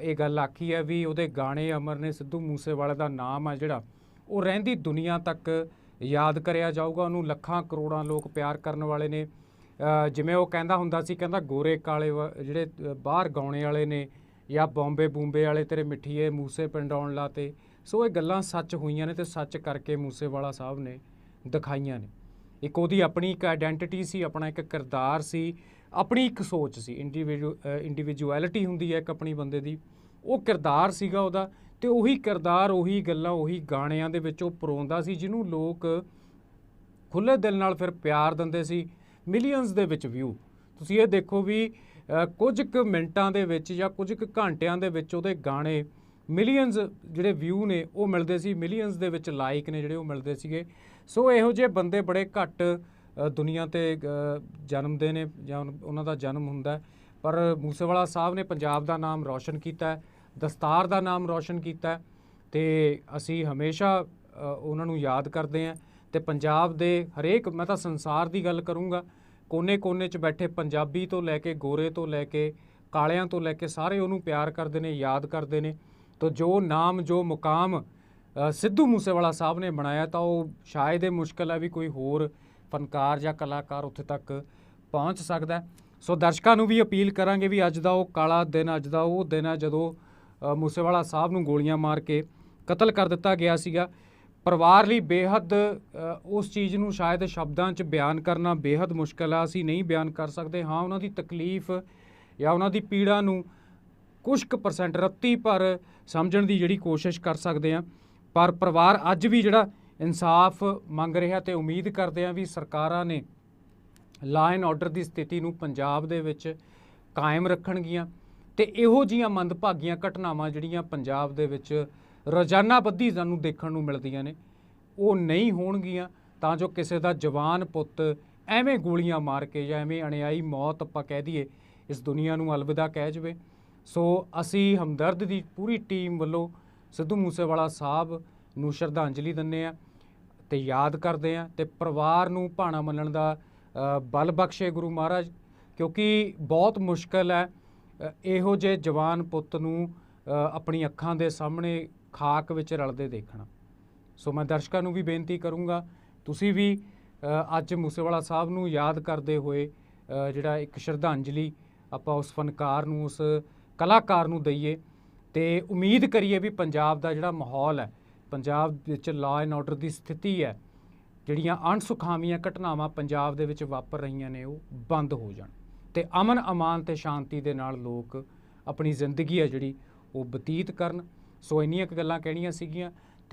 ਇਹ ਗੱਲ ਆਖੀ ਹੈ ਵੀ ਉਹਦੇ ਗਾਣੇ ਅਮਰ ਨੇ ਸਿੱਧੂ ਮੂਸੇਵਾਲੇ ਦਾ ਨਾਮ ਆ ਜਿਹੜਾ, ਉਹ ਰਹਿੰਦੀ ਦੁਨੀਆ ਤੱਕ ਯਾਦ ਕਰਿਆ ਜਾਊਗਾ। ਉਹਨੂੰ ਲੱਖਾਂ ਕਰੋੜਾਂ ਲੋਕ ਪਿਆਰ ਕਰਨ ਵਾਲੇ ਨੇ। ਜਿਵੇਂ ਉਹ ਕਹਿੰਦਾ ਹੁੰਦਾ ਸੀ, ਕਹਿੰਦਾ ਗੋਰੇ ਕਾਲੇ ਵਾ- ਜਿਹੜੇ ਬਾਹਰ ਗਾਉਣੇ ਵਾਲੇ ਨੇ ਜਾਂ ਬੰਬੇ ਬੂੰਬੇ ਵਾਲੇ ਤੇਰੇ ਮਿੱਠੀਏ ਮੂਸੇ ਪਿੰਡ ਆਉਣ ਲਾਤੇ। ਸੋ ਇਹ ਗੱਲਾਂ ਸੱਚ ਹੋਈਆਂ ਨੇ ਤੇ ਸੱਚ ਕਰਕੇ ਮੂਸੇਵਾਲਾ ਸਾਹਿਬ ਨੇ ਦਿਖਾਈਆਂ ਨੇ। ਇੱਕ ਉਹਦੀ ਆਪਣੀ ਇੱਕ ਆਇਡੈਂਟੀਟੀ ਸੀ, ਆਪਣਾ ਇੱਕ ਕਿਰਦਾਰ ਸੀ, ਆਪਣੀ ਇੱਕ ਸੋਚ ਸੀ। ਇੰਡੀਵਿਜੂ ਇੰਡੀਵਿਜੂਅਲਿਟੀ ਹੁੰਦੀ ਹੈ ਇੱਕ ਆਪਣੀ ਬੰਦੇ ਦੀ। ਉਹ ਕਿਰਦਾਰ ਸੀਗਾ ਉਹਦਾ ਤੇ ਉਹੀ ਕਿਰਦਾਰ, ਉਹੀ ਗੱਲਾਂ, ਉਹੀ ਗਾਣਿਆਂ ਦੇ ਵਿੱਚ ਉਹ ਪਰੋਂਦਾ ਸੀ, ਜਿਹਨੂੰ ਲੋਕ ਖੁੱਲੇ ਦਿਲ ਨਾਲ ਫਿਰ ਪਿਆਰ ਦਿੰਦੇ ਸੀ। ਮਿਲੀਅਨਸ ਦੇ ਵਿੱਚ ਵਿਊ ਤੁਸੀਂ ਇਹ ਦੇਖੋ ਵੀ ਕੁਝ ਕੁ ਮਿੰਟਾਂ ਦੇ ਵਿੱਚ ਜਾਂ ਕੁਝ ਕੁ ਘੰਟਿਆਂ ਦੇ ਵਿੱਚ ਉਹਦੇ ਗਾਣੇ ਮਿਲੀਅਨਸ ਜਿਹੜੇ ਵਿਊ ਨੇ, ਉਹ ਮਿਲਦੇ ਸੀ। ਮਿਲੀਅਨਸ ਦੇ ਵਿੱਚ ਲਾਈਕ ਨੇ ਜਿਹੜੇ ਉਹ ਮਿਲਦੇ ਸੀਗੇ। ਸੋ ਇਹੋ ਜਿਹੇ ਬੰਦੇ ਬੜੇ ਘੱਟ ਦੁਨੀਆ ਤੇ ਜਨਮਦੇ ਨੇ ਜਾਂ ਉਹਨਾਂ ਦਾ ਜਨਮ ਹੁੰਦਾ ਪਰ ਮੂਸੇਵਾਲਾ ਸਾਹਿਬ ਨੇ ਪੰਜਾਬ ਦਾ ਨਾਮ ਰੌਸ਼ਨ ਕੀਤਾ ਦਸਤਾਰ ਦਾ ਨਾਮ ਰੌਸ਼ਨ ਕੀਤਾ ਹੈ ਤੇ ਅਸੀਂ ਹਮੇਸ਼ਾ ਉਹਨਾਂ ਨੂੰ ਯਾਦ ਕਰਦੇ ਹਾਂ। ਤੇ ਪੰਜਾਬ ਦੇ ਹਰੇਕ, ਮੈਂ ਤਾਂ ਸੰਸਾਰ ਦੀ ਗੱਲ ਕਰੂੰਗਾ, ਕੋਨੇ-ਕੋਨੇ 'ਚ ਬੈਠੇ ਪੰਜਾਬੀ ਤੋਂ ਲੈ ਕੇ ਗੋਰੇ ਤੋਂ ਲੈ ਕੇ ਕਾਲਿਆਂ ਤੋਂ ਲੈ ਕੇ ਸਾਰੇ ਉਹਨੂੰ ਪਿਆਰ ਕਰਦੇ ਨੇ, ਯਾਦ ਕਰਦੇ ਨੇ। ਤਾਂ ਜੋ ਨਾਮ, ਜੋ ਮੁਕਾਮ ਸਿੱਧੂ ਮੂਸੇਵਾਲਾ ਸਾਹਿਬ ਨੇ ਬਣਾਇਆ ਤਾਂ ਉਹ ਸ਼ਾਇਦ ਇਹ ਮੁਸ਼ਕਲ ਹੈ ਵੀ ਕੋਈ ਹੋਰ ਫਨਕਾਰ ਜਾਂ ਕਲਾਕਾਰ ਉੱਥੇ ਤੱਕ ਪਹੁੰਚ ਸਕਦਾ ਸੋ ਦਰਸ਼ਕਾਂ ਨੂੰ ਵੀ ਅਪੀਲ ਕਰਾਂਗੇ ਵੀ ਅੱਜ ਦਾ ਉਹ ਕਾਲਾ ਦਿਨ, ਅੱਜ ਦਾ ਉਹ ਦਿਨ ਹੈ ਜਦੋਂ ਮੂਸੇਵਾਲਾ ਸਾਹਿਬ ਨੂੰ ਗੋਲੀਆਂ ਮਾਰ ਕੇ ਕਤਲ ਕਰ ਦਿੱਤਾ ਗਿਆ ਸੀਗਾ। ਪਰਿਵਾਰ ਲਈ ਬੇਹੱਦ ਉਸ ਚੀਜ਼ ਨੂੰ ਸ਼ਾਇਦ ਸ਼ਬਦਾਂ 'ਚ ਬਿਆਨ ਕਰਨਾ ਬੇਹੱਦ ਮੁਸ਼ਕਲ ਆ, ਅਸੀਂ ਨਹੀਂ ਬਿਆਨ ਕਰ ਸਕਦੇ। ਹਾਂ, ਉਹਨਾਂ ਦੀ ਤਕਲੀਫ ਜਾਂ ਉਹਨਾਂ ਦੀ ਪੀੜਾ ਨੂੰ ਕੁਝ ਕੁ ਪਰਸੈਂਟ ਰੱਤੀ ਪਰ ਸਮਝਣ ਦੀ ਜਿਹੜੀ ਕੋਸ਼ਿਸ਼ ਕਰ ਸਕਦੇ ਆ। ਪਰ ਪਰਿਵਾਰ ਅੱਜ ਵੀ ਜਿਹੜਾ ਇਨਸਾਫ ਮੰਗ ਰਿਹਾ ਤੇ ਉਮੀਦ ਕਰਦੇ ਆ ਵੀ ਸਰਕਾਰਾਂ ਨੇ ਲਾਅ ਐਂਡ ਆਰਡਰ ਦੀ ਸਥਿਤੀ ਨੂੰ ਪੰਜਾਬ ਦੇ ਵਿੱਚ ਕਾਇਮ ਰੱਖਣਗੀਆਂ ਤੇ ਇਹੋ ਜੀਆਂ ਮੰਦਭਾਗੀਆਂ ਘਟਨਾਵਾਂ ਜਿਹੜੀਆਂ ਪੰਜਾਬ ਦੇ ਵਿੱਚ ਰੋਜ਼ਾਨਾ ਬੱਧੀ ਸਾਨੂੰ ਦੇਖਣ ਨੂੰ ਮਿਲਦੀਆਂ ਨੇ। ਉਹ ਨਹੀਂ ਹੋਣਗੀਆਂ ਤਾਂ ਜੋ ਕਿਸੇ ਦਾ ਜਵਾਨ ਪੁੱਤ ਐਵੇਂ ਗੋਲੀਆਂ ਮਾਰ ਕੇ ਜਾਂ ਐਵੇਂ ਅਣਿਆਈ ਮੌਤ ਆਪਾਂ ਕਹਿ ਦਈਏ, ਇਸ ਦੁਨੀਆ ਨੂੰ ਅਲਵਿਦਾ ਕਹਿ ਜਵੇ। ਸੋ ਅਸੀਂ ਹਮਦਰਦ ਦੀ ਪੂਰੀ ਟੀਮ ਵੱਲੋਂ ਸਿੱਧੂ ਮੂਸੇਵਾਲਾ ਸਾਹਿਬ ਨੂੰ ਸ਼ਰਧਾਂਜਲੀ ਦਿੰਦੇ ਆ ਤੇ ਯਾਦ ਕਰਦੇ ਆ ਤੇ ਪਰਿਵਾਰ ਨੂੰ ਭਾਣਾ ਮੰਨਣ ਦਾ ਬਲ ਬਖਸ਼ੇ ਗੁਰੂ ਮਹਾਰਾਜ, ਕਿਉਂਕਿ ਬਹੁਤ ਮੁਸ਼ਕਲ ਹੈ ਇਹੋ ਜਿਹੇ ਜਵਾਨ ਪੁੱਤ ਨੂੰ ਆਪਣੀ ਅੱਖਾਂ ਦੇ ਸਾਹਮਣੇ ਖਾਕ ਵਿੱਚ ਰਲਦੇ ਦੇਖਣਾ। ਸੋ ਮੈਂ ਦਰਸ਼ਕਾਂ ਨੂੰ ਵੀ ਬੇਨਤੀ ਕਰੂੰਗਾ, ਤੁਸੀਂ ਵੀ ਅੱਜ ਮੂਸੇਵਾਲਾ ਸਾਹਿਬ ਨੂੰ ਯਾਦ ਕਰਦੇ ਹੋਏ ਜਿਹੜਾ ਇੱਕ ਸ਼ਰਧਾਂਜਲੀ ਆਪਾਂ ਉਸ ਫਨਕਾਰ ਨੂੰ, ਉਸ ਕਲਾਕਾਰ ਨੂੰ ਦਈਏ, ਤੇ ਉਮੀਦ ਕਰੀਏ ਵੀ ਪੰਜਾਬ ਦਾ ਜਿਹੜਾ ਮਾਹੌਲ ਹੈ, ਪੰਜਾਬ ਵਿੱਚ ਲਾਅ ਐਂਡ ਆਰਡਰ ਦੀ ਸਥਿਤੀ ਹੈ, ਜਿਹੜੀਆਂ ਅਣਸੁਖਾਵੀਆਂ ਘਟਨਾਵਾਂ ਪੰਜਾਬ ਦੇ ਵਿੱਚ ਵਾਪਰ ਰਹੀਆਂ ਨੇ, ਉਹ ਬੰਦ ਹੋ ਜਾਣ। ਤੇ ਅਮਨ ਅਮਾਨ ਤੇ ਸ਼ਾਂਤੀ ਦੇ ਨਾਲ ਲੋਕ ਆਪਣੀ ਜ਼ਿੰਦਗੀ ਹੈ ਜਿਹੜੀ, ਉਹ ਬਤੀਤ ਕਰਨ। ਸੋ ਇੰਨੀਆਂ ਕੁ ਗੱਲਾਂ ਕਹਿਣੀਆਂ ਸੀਗੀਆਂ।